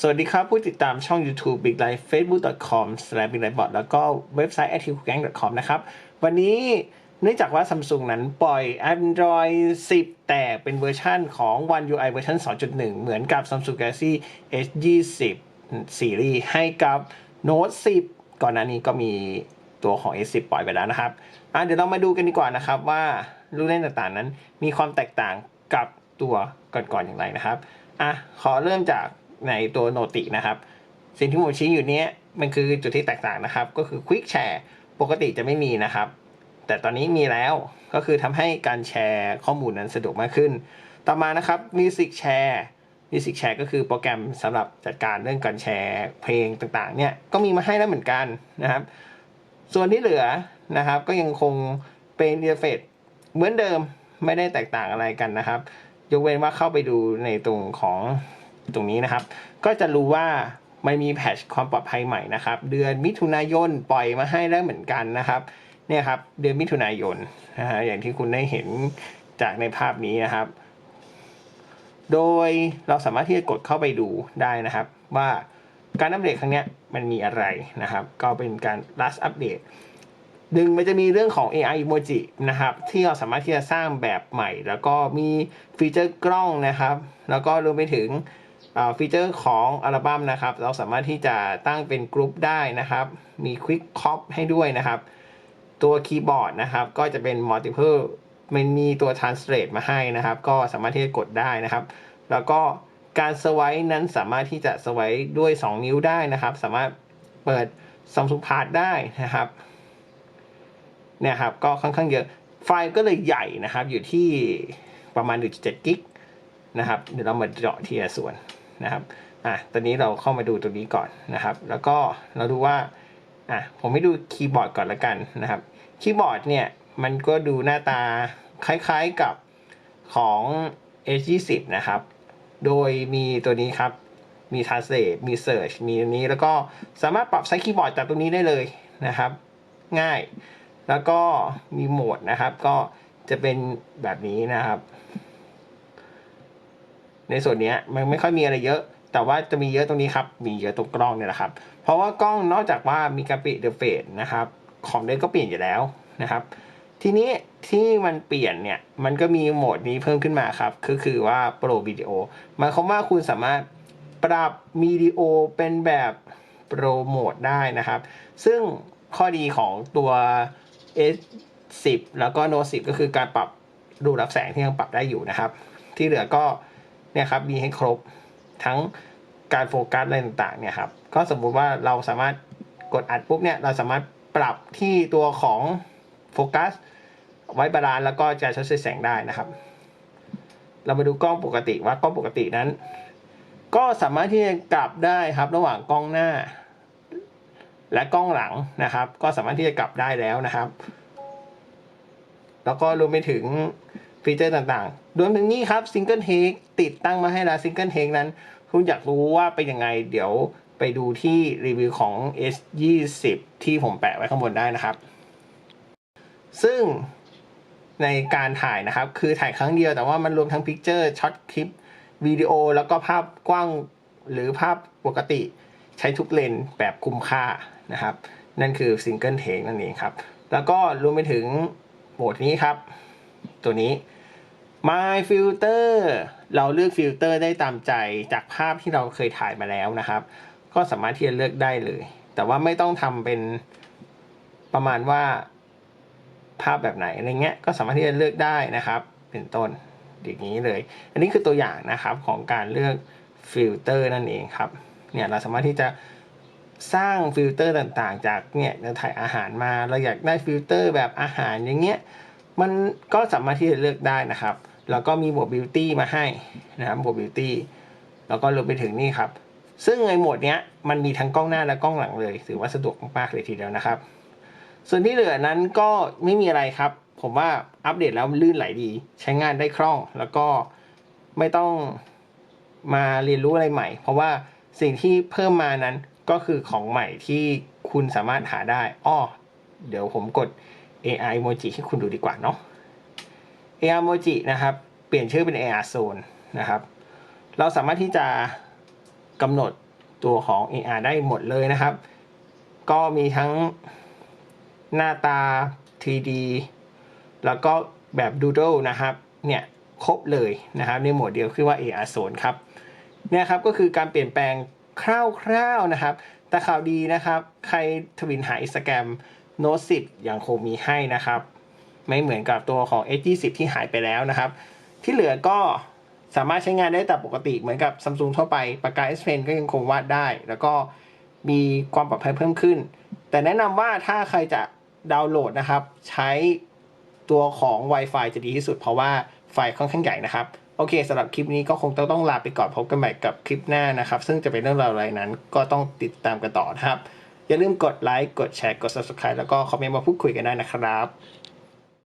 สวัสดีครับผู้ติดตามช่อง YouTube Big Life facebook.com/biglifebot แล้วก็เว็บไซต์ activegang.com นะครับ วันนี้เนื่องจากว่า Samsung นั้นปล่อย Android 10 แต่เป็นเวอร์ชันของ One UI เวอร์ชัน2.1 เหมือนกับ Samsung Galaxy S20 Series ให้กับ Note 10 ก่อนหน้านี้ก็มีตัวของ S10 ปล่อยไปแล้วนะครับเดี๋ยวเรามาดูกันดีกว่านะครับว่าลูกเล่นต่างๆนั้นมีความแตกต่างกับตัวก่อนๆอย่างไรนะครับอะขอเริ่มจาก ในตัวโนตินะครับ สิ่งที่ผมชี้อยู่เนี้ยมันคือจุดที่แตกต่างนะครับ ก็คือ Quick Share ปกติจะไม่มีนะครับ แต่ตอนนี้มีแล้วก็คือทำให้การแชร์ข้อมูลนั้นสะดวกมากขึ้น ต่อมานะครับ Music Share Music Share ก็คือโปรแกรมสำหรับจัดการเรื่องการแชร์เพลงต่างๆเนี่ยก็มีมาให้แล้วเหมือนกันนะครับ ส่วนที่เหลือนะครับก็ยังคงเป็นอินเทอร์เฟซเหมือนเดิมไม่ได้แตกต่างอะไรกันนะครับ ยกเว้นว่าเข้าไปดูในตรงของ ตรงนี้นะครับ ก็จะรู้ว่ามันมีแพทชความปลอดภัยใหม่นะครับ เดือนมิถุนายนปล่อยมาให้แล้วเหมือนกันนะครับเนี่ยครับเดือนมิถุนายนนะฮะอย่างที่คุณได้เห็นจากในภาพนี้นะครับ โดยเราสามารถที่จะกดเข้าไปดูได้นะครับ ว่าการอัปเดตครั้งนี้มันมีอะไรนะครับ ก็เป็นการ last update หนึ่งมันจะมีเรื่องของ AI emoji นะครับ ที่เราสามารถที่จะสร้างแบบใหม่ แล้วก็มีฟีเจอร์กล้องนะครับ แล้วก็รวมไปถึง ฟีเจอร์ของอัลบั้มนะครับ เราสามารถที่จะตั้งเป็นกรุ๊ปได้นะครับ มี Quick Cop ให้ด้วยนะครับ ตัวคีย์บอร์ดนะครับ ก็จะเป็น multiple มันมีตัว translate มาให้นะครับ ก็สามารถที่จะกดได้นะครับ แล้วก็การสวป์นั้นสามารถที่จะสวป์ด้วย 2 นิ้วได้นะครับ สามารถเปิด Samsung Pass ได้นะครับเนี่ยครับก็ค่อนข้างเยอะไฟล์ก็เลยใหญ่นะครับ อยู่ที่ประมาณ 1.7 กิกนะครับ เดี๋ยวเรามาเจาะทีละส่วน นะครับอะตอนนี้เราเข้ามาดูตรงนี้ก่อนนะครับ แล้วก็เราดูว่าอะผมให้ดูคีย์บอร์ดก่อนละกันนะครับ คีย์บอร์ดเนี่ยมันก็ดูหน้าตาคล้ายๆกับของ H20 นะครับ โดยมีตัวนี้ครับ มี Translate มี Search มีอันนี้ แล้วก็สามารถปรับไซส์คีย์บอร์ดจากตรงนี้ได้เลยนะครับ ง่าย แล้วก็มีโหมดนะครับ ก็จะเป็นแบบนี้นะครับ ในส่วนนี้มันไม่ค่อยมีอะไรเยอะ แต่ว่าจะมีเยอะตรงนี้ครับ มีเยอะตรงกล้องเนี่ยแหละครับ เพราะว่ากล้องนอกจากว่ามีการเปลี่ยนเดอะเฟสนะครับของเดิมก็เปลี่ยนอยู่แล้วนะครับ ทีนี้ที่มันเปลี่ยนเนี่ยมันก็มีโหมดนี้เพิ่มขึ้นมาครับก็คือว่าโปรวิดีโอหมายความว่าคุณสามารถปรับวิดีโอเป็นแบบโปรโหมดได้นะครับ ซึ่งข้อดีของตัว S10 แล้วก็ Note 10 ก็คือการปรับรูรับแสงที่ยังปรับได้อยู่นะครับ ที่เหลือก็ เนี่ยครับมีให้ครบทั้งการโฟกัสอะไรต่างๆเนี่ยครับก็สมมุติว่าเราสามารถกดอัดปุ๊บเนี่ยเราสามารถปรับที่ตัวของโฟกัสไว้บาลานซ์แล้วก็จะใช้แสงได้นะครับ เรามาดูกล้องปกติว่ากล้องปกตินั้น ก็สามารถที่จะกลับได้ครับระหว่างกล้องหน้า และกล้องหลังนะครับ ก็สามารถที่จะกลับได้แล้วนะครับ แล้วก็รวมไปถึง ฟีเจอร์ต่างๆ รวมถึงนี้ครับซิงเกิลเทคติดตั้งมาให้แล้วซิงเกิลเทคนั้น คุณอยากรู้ว่าเป็นยังไง เดี๋ยวไปดูที่รีวิวของ S20 ที่ผมแปะไว้ข้างบนได้นะครับ ซึ่งในการถ่ายนะครับ คือถ่ายครั้งเดียวแต่ว่ามันรวมทั้งพิกเจอร์ช็อตคลิปวิดีโอแล้วก็ภาพกว้างหรือภาพปกติใช้ทุกเลนส์แบบคุ้มค่านะครับ นั่นคือซิงเกิลเทคนั่นเองครับ แล้วก็รวมไปถึงโหมดนี้ครับ ตัวนี้ My Filter เราเลือกฟิลเตอร์ได้ตามใจจากภาพที่เราเคยถ่ายมาแล้วนะครับ ก็สามารถที่จะเลือกได้เลย แต่ว่าไม่ต้องทำเป็นประมาณว่าภาพแบบไหนอะไรเงี้ยก็สามารถที่จะเลือกได้นะครับ เป็นต้นอย่างนี้เลย อันนี้คือตัวอย่างนะครับของการเลือกฟิลเตอร์นั่นเองครับเนี่ยเราสามารถที่จะสร้างฟิลเตอร์ต่างๆ จากเนี่ยเราถ่ายอาหารมาเราอยากได้ฟิลเตอร์แบบอาหารอย่างเงี้ยมันก็สามารถที่จะเลือกได้นะครับ แล้วก็มีโหมดบิวตี้มาให้นะครับโหมดบิวตี้แล้วก็รวมไปถึงนี่ครับ ซึ่งในโหมดเนี้ยมันมีทั้งกล้องหน้าและกล้องหลังเลย ถือว่าสะดวกมากๆเลยทีเดียวนะครับ ส่วนที่เหลือนั้นก็ไม่มีอะไรครับ ผมว่าอัปเดตแล้วลื่นไหลดี ใช้งานได้คล่อง แล้วก็ไม่ต้องมาเรียนรู้อะไรใหม่ เพราะว่าสิ่งที่เพิ่มมานั้นก็คือของใหม่ที่คุณสามารถหาได้อ้อเดี๋ยวผมกด AI emoji ให้คุณดูดีกว่าเนาะ AI emoji นะครับ เปลี่ยนชื่อเป็น AR zone นะครับ เราสามารถที่จะกำหนดตัวของ AR ได้หมดเลยนะครับ ก็มีทั้งหน้าตา 3D แล้วก็แบบ Doodle นะครับ เนี่ยครบเลยนะครับ ในโหมดเดียวคือว่า AR Zone ครับ เนี่ยครับก็คือการเปลี่ยนแปลงคร่าวๆนะครับ แต่ข่าวดีนะครับ ใครทวินหา Instagram Note 10ยังคงมีให้นะครับ ไม่เหมือนกับตัวของ S20 ที่หายไปแล้วนะครับ ที่เหลือก็สามารถใช้งานได้แต่ปกติเหมือนกับ Samsung ทั่วไปปากกา S Pen ก็ยังคงวาดได้ แล้วก็มีความปลอดภัยเพิ่มขึ้น แต่แนะนำว่าถ้าใครจะดาวน์โหลดนะครับ ใช้ตัวของ Wi-Fi จะดีที่สุดเพราะว่าไฟค่อนข้างใหญ่นะครับโอเคสำหรับคลิปนี้ก็คงต้องต้องลาไปก่อนพบกันใหม่กับคลิปหน้านะครับ ซึ่งจะเป็นเรื่องราวอะไรนั้น ก็ต้องติดตามกันต่อนะครับ อย่าลืมกดไลค์กดแชร์กด subscribe แล้วก็คอมเมนต์มาพูดคุยกันได้นะครับ